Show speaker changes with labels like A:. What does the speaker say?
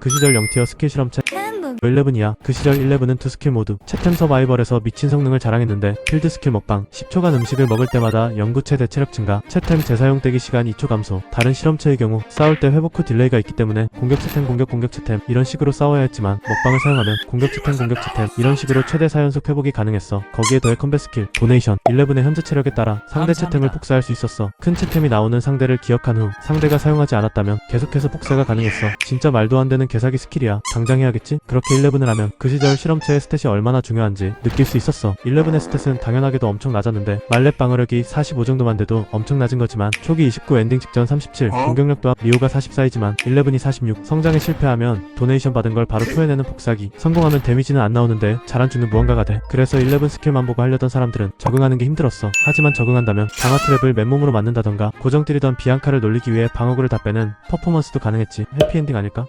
A: 그 시절 0티어 스킬 실험체
B: 햄버
A: 11이야. 그 시절 11은 두 스킬 모두 채템 서바이벌에서 미친 성능을 자랑했는데 필드 스킬 먹방 10초간 음식을 먹을 때마다 연구 최대 체력 증가 채템 재사용 대기 시간 2초 감소 다른 실험체의 경우 싸울 때 회복 후 딜레이가 있기 때문에 공격 채템 공격 공격 채템 이런 식으로 싸워야 했지만 먹방을 사용하면 공격 채템 공격 채템 이런 식으로 최대 4연속 회복이 가능했어 거기에 더해 컴뱃 스킬 도네이션 11의 현재 체력에 따라 상대. 채템을 복사할 수 있었어 큰 채템이 나오는 상대를 기억한 후 상대가 사용하지 않았다면 계속해서 복사가 가능했어 진짜 말도 안 되는 개사기 스킬이야 당장 해야겠지? 그 렇게 11을 하면 그 시절 실험체의 스탯이 얼마나 중요한지 느낄 수 있었어. 11의 스탯은 당연하게도 엄청 낮았는데 말렙 방어력이 45 정도만 돼도 엄청 낮은 거지만 초기 29 엔딩 직전 37 공격력 도합 리오가 44이지만 11이 46 성장에 실패하면 도네이션 받은 걸 바로 토해내는 복사기. 성공하면 데미지는 안 나오는데 잘안 죽는 무언가가 돼. 그래서 11 스킬만 보고 하려던 사람들은 적응하는 게 힘들었어. 하지만 적응한다면 강화 트랩을 맨몸으로 맞는다던가 고정 때리던 비앙카를 놀리기 위해 방어구를 다 빼는 퍼포먼스도 가능했지. 해피엔딩 아닐까?